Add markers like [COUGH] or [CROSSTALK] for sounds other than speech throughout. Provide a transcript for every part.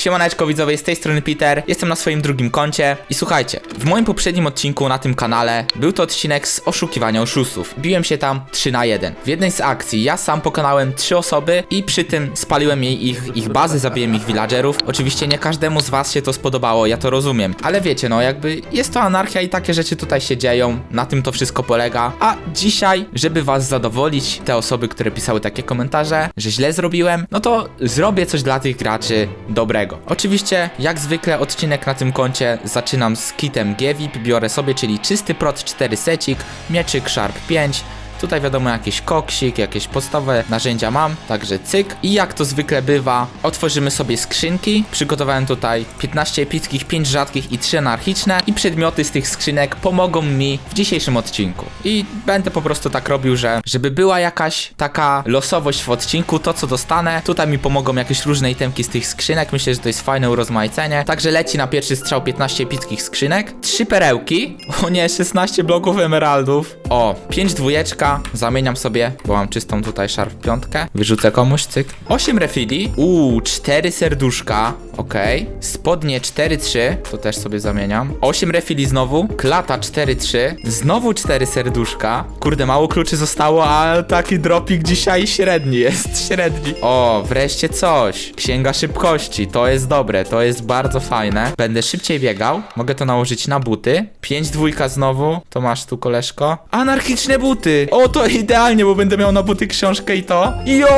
Siemaneczko widzowie, z tej strony Peter, jestem na swoim drugim koncie i słuchajcie, w moim poprzednim odcinku na tym kanale był to odcinek z oszukiwania oszustów. Biłem się tam 3 na 1. W jednej z akcji ja sam pokonałem 3 osoby i przy tym spaliłem jej ich, ich bazy, zabiłem ich villagerów. Oczywiście nie każdemu z was się to spodobało, ja to rozumiem, ale wiecie no jakby jest to anarchia i takie rzeczy tutaj się dzieją, na tym to wszystko polega. A dzisiaj, żeby was zadowolić, te osoby, które pisały takie komentarze, że źle zrobiłem, no to zrobię coś dla tych graczy dobrego. Oczywiście, jak zwykle, odcinek na tym koncie zaczynam z kitem Gevip, biorę sobie, czyli czysty prot 4 secik, mieczyk Sharp 5, Tutaj wiadomo jakiś koksik, jakieś podstawowe narzędzia mam, także cyk. I jak to zwykle bywa, otworzymy sobie skrzynki. Przygotowałem tutaj 15 epickich, 5 rzadkich i 3 anarchiczne. I przedmioty z tych skrzynek pomogą mi w dzisiejszym odcinku. I będę po prostu tak robił, że żeby była jakaś taka losowość w odcinku, to co dostanę, tutaj mi pomogą jakieś różne itemki z tych skrzynek. Myślę, że to jest fajne urozmaicenie. Także leci na pierwszy strzał 15 epickich skrzynek, 3 perełki, [LAUGHS] o nie, 16 bloków emeraldów, o, 5 dwójeczka, zamieniam sobie, bo mam czystą tutaj szarf piątkę, wyrzucę komuś, cyk. 8 refili, uuu, 4 serduszka, okej. Spodnie 4-3, to też sobie zamieniam. 8 refili znowu, klata 4-3, znowu 4 serduszka. Kurde, mało kluczy zostało, a taki dropik dzisiaj średni [LAUGHS] jest, średni. O, wreszcie coś. Księga szybkości, to jest dobre, to jest bardzo fajne. Będę szybciej biegał, mogę to nałożyć na buty. 5 dwójka znowu, to masz tu koleżko. Anarchiczne buty, o to idealnie, bo będę miał na buty książkę i to. Jo,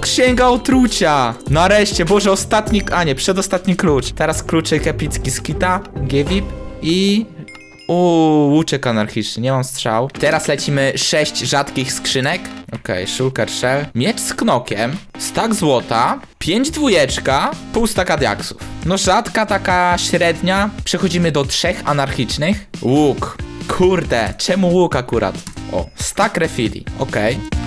księga otrucia. Nareszcie, boże, ostatni, a nie, przedostatni klucz. Teraz kluczyk epicki z kita, Gevip i Uuu, łuczek anarchiczny, nie mam strzał. Teraz lecimy 6 rzadkich skrzynek. Okej, shulker shell. Miecz z knokiem, stak złota, 5 dwójeczka, pół staka diaksów. No rzadka, taka średnia. Przechodzimy do trzech anarchicznych. Łuk. Kurde, czemu łuk akurat? O, stak refili, okej.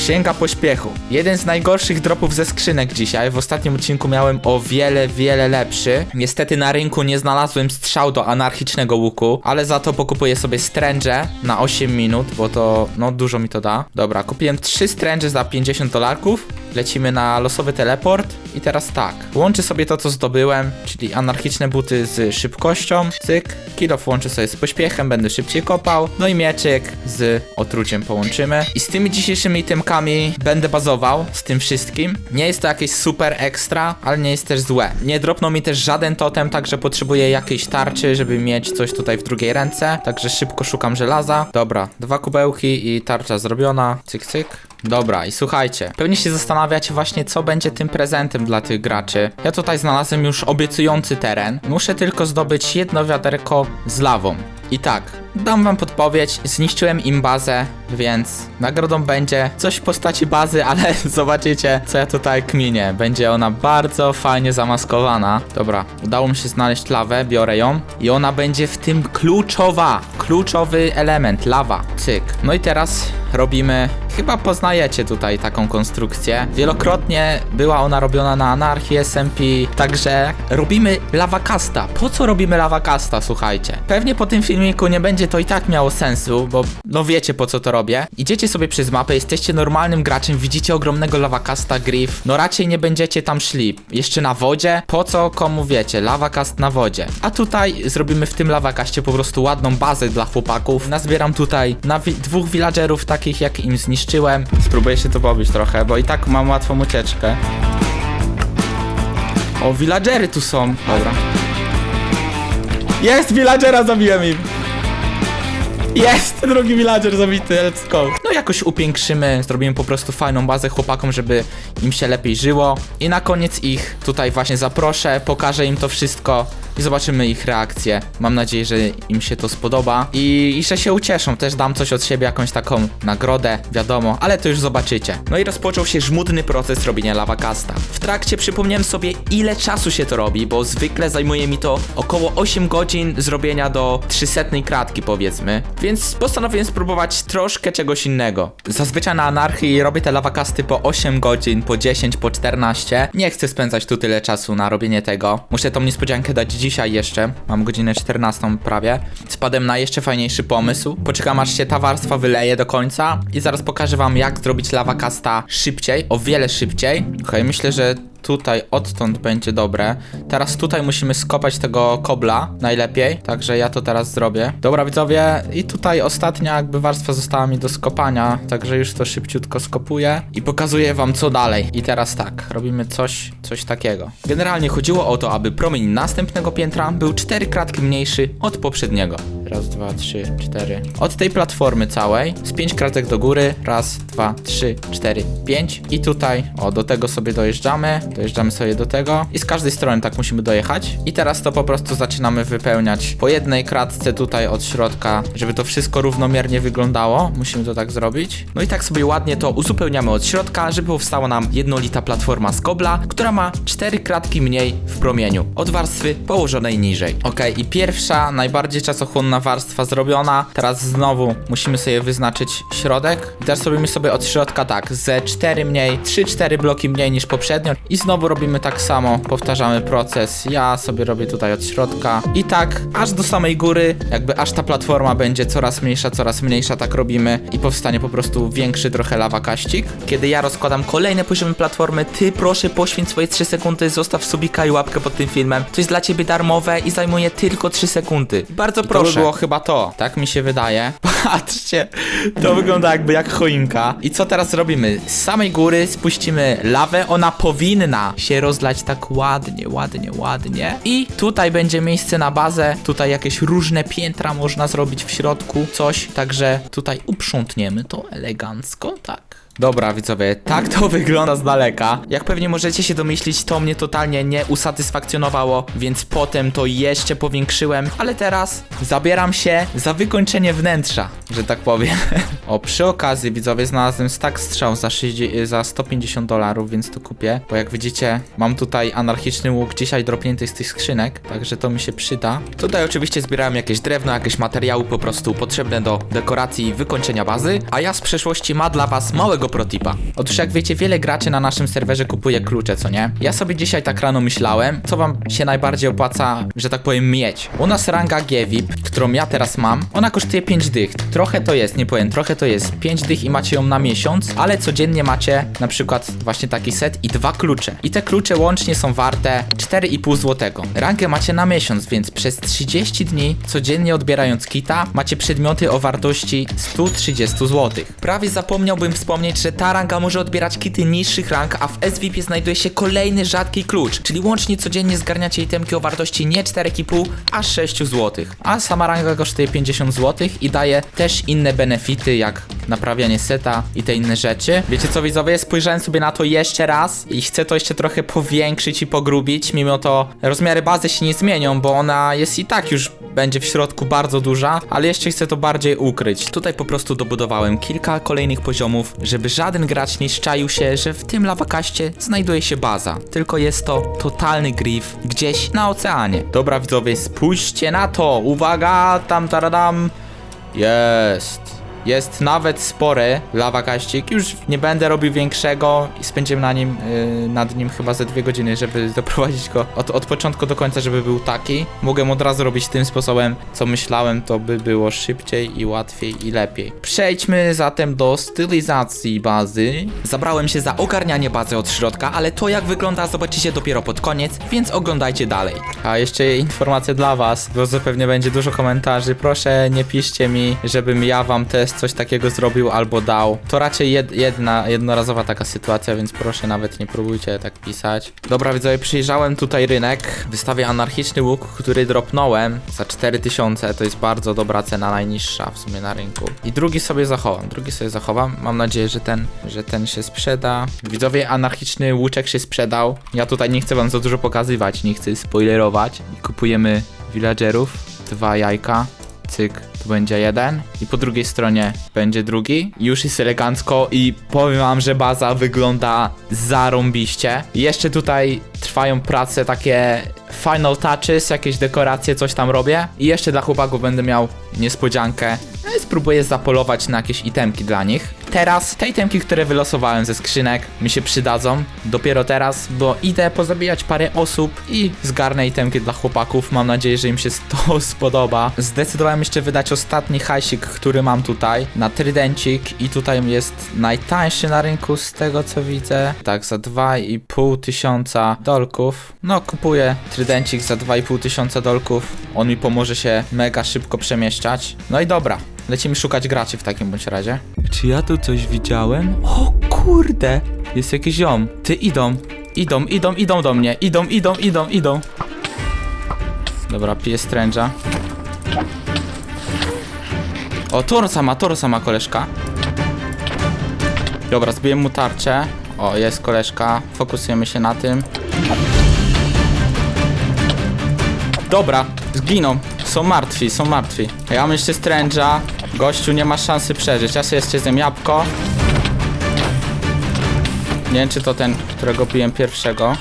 Księga pośpiechu. Jeden z najgorszych dropów ze skrzynek dzisiaj. W ostatnim odcinku miałem o wiele, wiele lepszy. Niestety na rynku nie znalazłem strzał do anarchicznego łuku, ale za to pokupuję sobie stręże na 8 minut, bo to, no, dużo mi to da. Dobra, kupiłem 3 stręże za 50 dolarków. Lecimy na losowy teleport i teraz tak. Łączę sobie to, co zdobyłem, czyli anarchiczne buty z szybkością. Cyk. Kilof łączę sobie z pośpiechem, będę szybciej kopał. No i mieczyk z otruciem połączymy. I z tymi dzisiejszymi itemkami będę bazował, z tym wszystkim. Nie jest to jakieś super ekstra, ale nie jest też złe. Nie dropnął mi też żaden totem, także potrzebuję jakiejś tarczy, żeby mieć coś tutaj w drugiej ręce. Także szybko szukam żelaza. Dobra, dwa kubełki i tarcza zrobiona. Cyk, cyk. Dobra, i słuchajcie, pewnie się zastanawiacie właśnie, co będzie tym prezentem dla tych graczy. Ja tutaj znalazłem już obiecujący teren. Muszę tylko zdobyć jedno wiaderko z lawą. I tak, dam wam podpowiedź, zniszczyłem im bazę, więc nagrodą będzie coś w postaci bazy, [LAUGHS] ale zobaczycie, co ja tutaj kminię. Będzie ona bardzo fajnie zamaskowana. Dobra, udało mi się znaleźć lawę, biorę ją i ona będzie w tym kluczowa, kluczowy element, lawa, cyk. No i teraz robimy Chyba poznajecie tutaj taką konstrukcję. Wielokrotnie była ona robiona na anarchii SMP, także robimy lawakasta. Po co robimy lawakasta, słuchajcie? Pewnie po tym filmiku nie będzie to i tak miało sensu, bo no wiecie po co to robię. Idziecie sobie przez mapę, jesteście normalnym graczem, widzicie ogromnego lawakasta Griff, no raczej nie będziecie tam szli. Jeszcze na wodzie? Po co komu wiecie? Lawakast na wodzie. A tutaj zrobimy w tym lawakaście po prostu ładną bazę dla chłopaków. Nazbieram tutaj na wi dwóch villagerów takich jak im zniszczyłem. Spróbuję się to pobić trochę, bo i tak mam łatwą ucieczkę. O, villagery tu są. Dobra. Jest! Villagera zabiłem im! Jest! Drugi villager zabity, let's go. No jakoś upiększymy, zrobimy po prostu fajną bazę chłopakom, żeby im się lepiej żyło. I na koniec ich tutaj właśnie zaproszę, pokażę im to wszystko i zobaczymy ich reakcję. Mam nadzieję, że im się to spodoba i, i że się ucieszą. Też dam coś od siebie, jakąś taką nagrodę, wiadomo, ale to już zobaczycie. No i rozpoczął się żmudny proces robienia lawakasta. W trakcie przypomniałem sobie, ile czasu się to robi, bo zwykle zajmuje mi to około 8 godzin zrobienia do 300 kratki, powiedzmy. Więc postanowiłem spróbować troszkę czegoś innego. Zazwyczaj na anarchii robię te lawakasty po 8 godzin, po 10, po 14. Nie chcę spędzać tu tyle czasu na robienie tego. Muszę tą niespodziankę dać dzisiaj jeszcze. Mam godzinę 14 prawie. Spadłem na jeszcze fajniejszy pomysł. Poczekam aż się ta warstwa wyleje do końca i zaraz pokażę wam jak zrobić lawakasta szybciej, o wiele szybciej. Okej, myślę, że tutaj odtąd będzie dobre. Teraz tutaj musimy skopać tego kobla najlepiej, także ja to teraz zrobię. Dobra widzowie, i tutaj ostatnia jakby warstwa została mi do skopania, także już to szybciutko skopuję i pokazuję wam co dalej. I teraz tak, robimy coś, coś takiego. Generalnie chodziło o to, aby promień następnego piętra był 4 kratki mniejszy od poprzedniego. Raz, dwa, trzy, cztery. Od tej platformy całej z 5 kratek do góry. Raz, dwa, trzy, cztery, pięć. I tutaj, o, do tego sobie dojeżdżamy. Dojeżdżamy sobie do tego. I z każdej strony tak musimy dojechać. I teraz to po prostu zaczynamy wypełniać po jednej kratce tutaj od środka, żeby to wszystko równomiernie wyglądało. Musimy to tak zrobić. No i tak sobie ładnie to uzupełniamy od środka, żeby powstała nam jednolita platforma z kobla, która ma 4 kratki mniej w promieniu od warstwy położonej niżej. Ok, i pierwsza, najbardziej czasochłonna warstwa zrobiona. Teraz znowu musimy sobie wyznaczyć środek. I teraz robimy sobie od środka tak, ze 4 mniej, 3-4 bloki mniej niż poprzednio. I znowu robimy tak samo, powtarzamy proces. Ja sobie robię tutaj od środka. I tak, aż do samej góry, jakby aż ta platforma będzie coraz mniejsza, coraz mniejsza, tak robimy. I powstanie po prostu większy trochę lawakaścik. Kiedy ja rozkładam kolejne poziomy platformy, ty proszę poświęć swoje 3 sekundy, zostaw subika i łapkę pod tym filmem. To jest dla ciebie darmowe i zajmuje tylko 3 sekundy. Bardzo proszę. Chyba to, tak mi się wydaje. [LAUGHS] Patrzcie, to wygląda jakby jak choinka. I co teraz robimy? Z samej góry spuścimy lawę, ona powinna się rozlać tak ładnie, ładnie, ładnie. I tutaj będzie miejsce na bazę, tutaj jakieś różne piętra można zrobić w środku, coś, także tutaj uprzątniemy to elegancko, tak. Dobra, widzowie, tak to [LAUGHS] wygląda z daleka. Jak pewnie możecie się domyślić, to mnie totalnie nie usatysfakcjonowało, więc potem to jeszcze powiększyłem, ale teraz zabieram się za wykończenie wnętrza, że tak powiem. [LAUGHS] o, przy okazji, widzowie, znalazłem stack strzał za, 60, za 150 dolarów, więc to kupię, bo jak widzicie, mam tutaj anarchiczny łuk dzisiaj dropnięty z tych skrzynek, także to mi się przyda. Tutaj oczywiście zbierałem jakieś drewno, jakieś materiały po prostu potrzebne do dekoracji i wykończenia bazy, a ja z przeszłości ma dla was małego protipa. Otóż jak wiecie, wiele graczy na naszym serwerze kupuje klucze, co nie? Ja sobie dzisiaj tak rano myślałem, co wam się najbardziej opłaca, że tak powiem, mieć. U nas ranga G-VIP, którą ja teraz mam, ona kosztuje 5 dych. Trochę to jest, nie powiem, trochę to jest 5 dych i macie ją na miesiąc, ale codziennie macie na przykład właśnie taki set i dwa klucze. I te klucze łącznie są warte 4,5 zł. Rangę macie na miesiąc, więc przez 30 dni codziennie odbierając kita macie przedmioty o wartości 130 zł. Prawie zapomniałbym wspomnieć, że ta ranga może odbierać kity niższych rank, a w SVP znajduje się kolejny rzadki klucz, czyli łącznie codziennie zgarniacie itemki o wartości nie 4,5, a 6 zł. A sama ranga kosztuje 50 zł i daje też inne benefity, jak naprawianie seta i te inne rzeczy. Wiecie co widzowie, spojrzałem sobie na to jeszcze raz i chcę to jeszcze trochę powiększyć i pogrubić, mimo to rozmiary bazy się nie zmienią, bo ona jest i tak już będzie w środku bardzo duża, ale jeszcze chcę to bardziej ukryć. Tutaj po prostu dobudowałem kilka kolejnych poziomów, żeby żaden gracz nie szczaił się, że w tym lawakaście znajduje się baza. Tylko jest to totalny griff gdzieś na oceanie. Dobra widzowie, spójrzcie na to! Uwaga, tam taradam! Jest! Jest nawet spory lawakaścik. Już nie będę robił większego i spędzimy na nim, yy, nad nim chyba ze dwie godziny, żeby [LAUGHS] doprowadzić go od, od początku do końca, żeby był taki. Mogę od razu robić tym sposobem, co myślałem, to by było szybciej i łatwiej i lepiej. Przejdźmy zatem do stylizacji bazy. Zabrałem się za ogarnianie bazy od środka, ale to jak wygląda zobaczycie dopiero pod koniec, więc oglądajcie dalej. A jeszcze informacja dla was, bo zapewne będzie dużo komentarzy. Proszę nie piszcie mi, żebym ja wam też coś takiego zrobił albo dał. To raczej jed, jedna, jednorazowa taka sytuacja, więc proszę nawet nie próbujcie tak pisać. Dobra widzowie, przyjrzałem tutaj rynek. Wystawię anarchiczny łuk, który dropnąłem za 4000. To jest bardzo dobra cena, najniższa w sumie na rynku. I drugi sobie zachowam, drugi sobie zachowam. Mam nadzieję, że ten, że ten się sprzeda. Widzowie, anarchiczny łuczek się sprzedał. Ja tutaj nie chcę wam za dużo pokazywać, nie chcę spoilerować. I kupujemy villagerów, dwa jajka, cyk, tu będzie jeden i po drugiej stronie będzie drugi. Już jest elegancko i powiem wam, że baza wygląda zarąbiście. Jeszcze tutaj trwają prace takie final touches, jakieś dekoracje, coś tam robię. I jeszcze dla chłopaków będę miał niespodziankę. No i spróbuję zapolować na jakieś itemki dla nich. Teraz te itemki, które wylosowałem ze skrzynek mi się przydadzą dopiero teraz, bo idę pozabijać parę osób i zgarnę itemki dla chłopaków. Mam nadzieję, że im się [LAUGHS] to spodoba. Zdecydowałem jeszcze wydać ostatni hajsik, który mam tutaj na trydencik i tutaj jest najtańszy na rynku z tego co widzę. Tak, za 2,5 tysiąca dolków. No, kupuję trydencik za 2,5 tysiąca dolków. On mi pomoże się mega szybko przemieszczać. No i dobra, lecimy szukać graczy w takim bądź razie. Czy ja tu coś widziałem? O kurde! Jest jakiś ziom. Ty idą. Idą, idą, idą do mnie. Idą, idą, idą, idą. Dobra, piję Strange'a. O, Torsa ma, Torsa ma koleżka. Dobra, zbiłem mu tarczę. O, jest koleżka. Fokusujemy się na tym. Dobra, zginą. Są martwi, są martwi. Ja mam jeszcze Strange'a. Gościu nie ma szansy przeżyć. Ja sobie jeszcze zjem jabłko. Nie wiem, czy to ten, którego piłem pierwszego.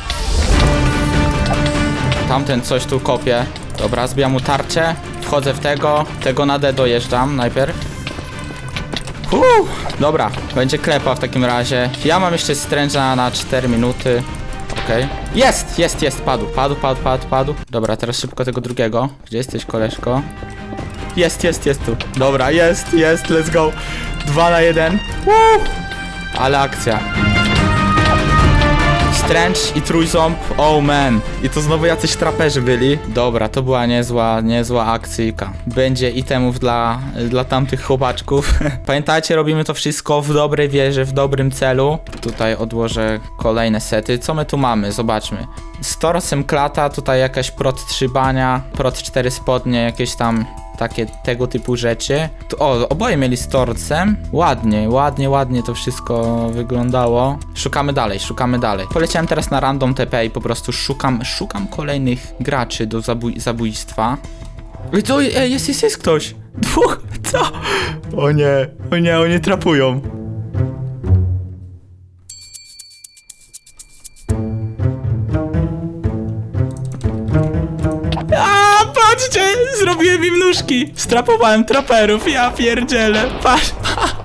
Tamten coś tu kopie. Dobra, zbijam mu tarczę. Wchodzę w tego. Tego na D dojeżdżam najpierw. Uuu, dobra, będzie klepa w takim razie. Ja mam jeszcze stręża na 4 minuty. Okej. Jest, jest, jest, padł, padł, padł, padł, padł. Dobra, teraz szybko tego drugiego. Gdzie jesteś, koleżko? Jest, jest, jest tu. Dobra, jest, jest, let's go. Dwa na jeden. Woo! Ale akcja. Strange i trójząb, oh man. I to znowu jacyś traperzy byli. Dobra, to była niezła, niezła akcyjka. Będzie itemów dla, dla tamtych chłopaczków. [LAUGHS] Pamiętajcie, robimy to wszystko w dobrej wierze, w dobrym celu. Tutaj odłożę kolejne sety. Co my tu mamy? Zobaczmy. Z torsem klata, tutaj jakaś prot 3 bania, prot 4 spodnie, jakieś tam takie tego typu rzeczy. O, oboje mieli z torcem. Ładnie, ładnie, ładnie to wszystko wyglądało. Szukamy dalej, szukamy dalej. Poleciałem teraz na random TP i po prostu szukam, szukam kolejnych graczy do zabój zabójstwa. Ej, to, ej, jest, jest, jest ktoś. [LAUGHS] Dwóch, co? O nie, o nie, oni trapują. Zrobiłem im nóżki! Strapowałem traperów, ja pierdzielę! Patrz!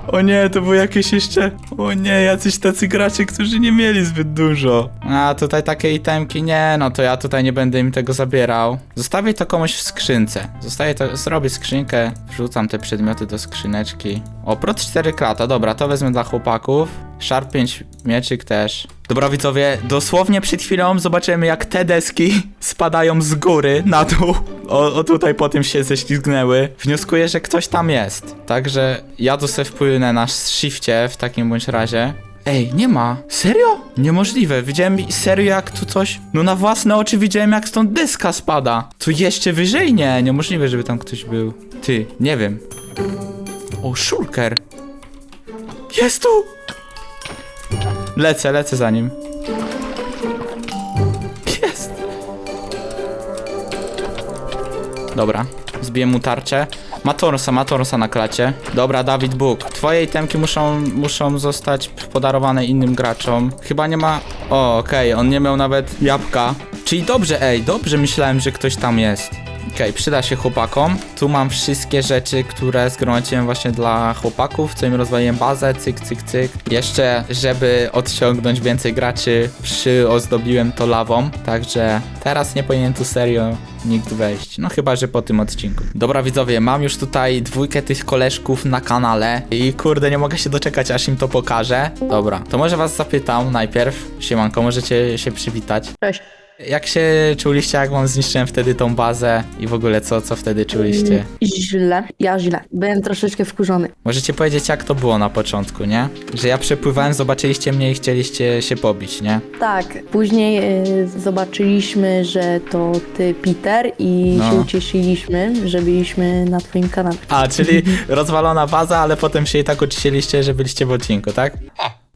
O nie, to były jakieś jeszcze... O nie, jacyś tacy gracze, którzy nie mieli zbyt dużo. A, tutaj takie itemki, nie, no to ja tutaj nie będę im tego zabierał. Zostawię to komuś w skrzynce. Zostawię to, zrobię skrzynkę, wrzucam te przedmioty do skrzyneczki. O, prot 4 krata, dobra, to wezmę dla chłopaków. Sharp 5 mieczyk też. Dobra widzowie, dosłownie przed chwilą zobaczymy jak te deski spadają z góry na dół. O, o tutaj po tym się ześlizgnęły. Wnioskuję, że ktoś tam jest. Także ja tu sobie wpłynę na shifcie w takim bądź razie. Ej, nie ma. Serio? Niemożliwe. Widziałem serio jak tu coś... No na własne oczy widziałem jak stąd deska spada. Tu jeszcze wyżej? Nie, niemożliwe, żeby tam ktoś był. Ty, nie wiem. O, shulker. Jest tu! Lecę, lecę za nim. Jest! Dobra, zbiję mu tarczę. Ma Torsa, ma Torsa na klacie. Dobra, Dawid Bóg. Twoje itemki muszą, muszą zostać podarowane innym graczom. Chyba nie ma... O, okej, on nie miał nawet jabłka. Czyli dobrze, ej, dobrze myślałem, że ktoś tam jest. Okej, przyda się chłopakom. Tu mam wszystkie rzeczy, które zgromadziłem właśnie dla chłopaków, co im rozwaliłem bazę, cyk, cyk, cyk. Jeszcze, żeby odciągnąć więcej graczy, przyozdobiłem to lawą, także teraz nie powinien tu serio nikt wejść. No chyba, że po tym odcinku. Dobra widzowie, mam już tutaj dwójkę tych koleżków na kanale i kurde, nie mogę się doczekać, aż im to pokażę. Dobra, to może was zapytam najpierw. Siemanko, możecie się przywitać. Cześć. Jak się czuliście, jak wam zniszczyłem wtedy tą bazę i w ogóle co, co wtedy czuliście? Źle, ja źle. Byłem troszeczkę wkurzony. Możecie powiedzieć, jak to było na początku, nie? Że ja przepływałem, zobaczyliście mnie i chcieliście się pobić, nie? Tak, później e, zobaczyliśmy, że to ty, Peter, i No. się ucieszyliśmy, że byliśmy na twoim kanale. A, czyli [LAUGHS] rozwalona baza, ale potem się i tak ucieszyliście, że byliście w odcinku, tak?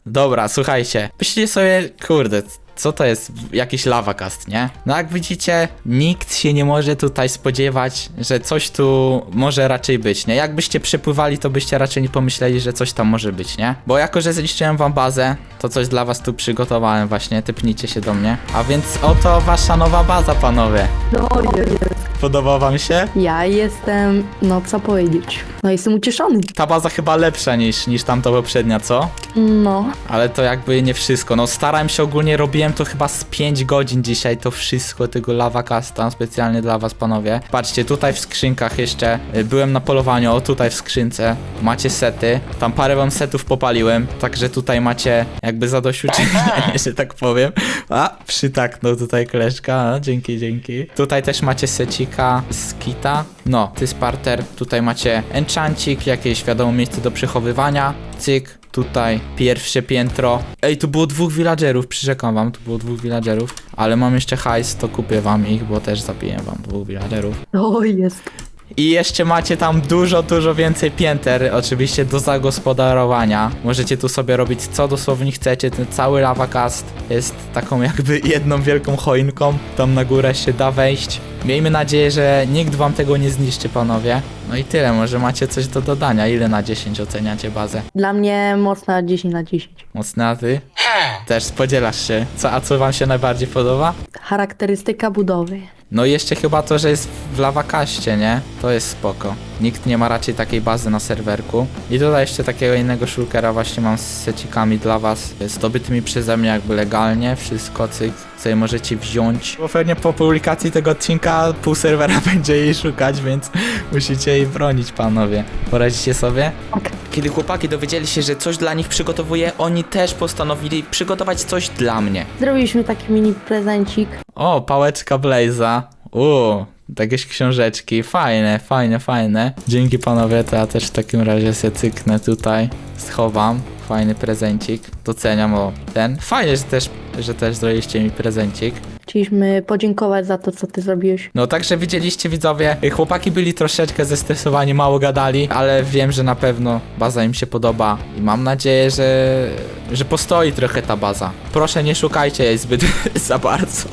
Dobra, słuchajcie. Myślicie sobie, kurde, co to jest jakiś lawakast, nie? No jak widzicie, nikt się nie może tutaj spodziewać, że coś tu może raczej być, nie? Jakbyście przepływali, to byście raczej nie pomyśleli, że coś tam może być, nie? Bo jako, że zniszczyłem wam bazę, to coś dla was tu przygotowałem właśnie, typnijcie się do mnie. A więc oto wasza nowa baza, panowie. No, jest. Podoba wam się? Ja jestem, no co powiedzieć, no jestem ucieszony. Ta baza chyba lepsza niż, niż tamta poprzednia, co? No, Ale to jakby nie wszystko. No starałem się ogólnie, robiłem to chyba z 5 godzin dzisiaj, to wszystko tego lava casta specjalnie dla was panowie. Patrzcie, tutaj w skrzynkach jeszcze y, byłem na polowaniu, o tutaj w skrzynce macie sety. Tam parę wam setów popaliłem, także tutaj macie jakby zadośćuczynienie, [LAUGHS] że tak powiem. A, przytaknął tutaj koleżka, a, dzięki, dzięki. Tutaj też macie secika z kita. No, ty Sparter, tutaj macie enchantik, jakieś wiadomo miejsce do przechowywania. Cyk, tutaj pierwsze piętro. Ej, tu było dwóch villagerów, przyrzekam wam, tu było dwóch villagerów. Ale mam jeszcze hajs, to kupię wam ich, bo też zabiję wam dwóch villagerów. o jest. I jeszcze macie tam dużo, dużo więcej pięter, oczywiście do zagospodarowania. Możecie tu sobie robić co dosłownie chcecie, ten cały lavacast jest taką jakby [LAUGHS] jedną wielką choinką. Tam na górę się da wejść. Miejmy nadzieję, że nikt wam tego nie zniszczy, panowie. No i tyle, może macie coś do dodania. Ile na 10 oceniacie bazę? Dla mnie mocna 10 na 10. Mocny, a ty? Też podzielasz się. Co, a co wam się najbardziej podoba? Charakterystyka budowy. No i jeszcze chyba to, że jest w lawakaście, nie? To jest spoko. Nikt nie ma raczej takiej bazy na serwerku. I tutaj jeszcze takiego innego shulkera właśnie mam z secikami dla was, zdobytymi przeze mnie jakby legalnie, wszystko cyk, sobie możecie wziąć. Bo pewnie po publikacji tego odcinka pół serwera [LAUGHS] będzie jej szukać, więc musicie jej bronić, panowie. Poradzicie sobie? Tak. Kiedy chłopaki dowiedzieli się, że coś dla nich przygotowuję, oni też postanowili przygotować coś dla mnie. Zrobiliśmy taki mini prezencik. O, pałeczka Blaze'a. Uuu, jakieś książeczki. Fajne, fajne, fajne. Dzięki panowie, to ja też w takim razie się cyknę tutaj. Schowam. Fajny prezencik. Doceniam o ten. Fajnie, że też, że też zrobiliście mi prezencik. Chcieliśmy podziękować za to, co ty zrobiłeś. No także widzieliście widzowie, chłopaki byli troszeczkę zestresowani, mało gadali, ale wiem, że na pewno baza im się podoba i mam nadzieję, że, że postoi trochę ta baza. Proszę nie szukajcie jej zbyt [LAUGHS] za bardzo.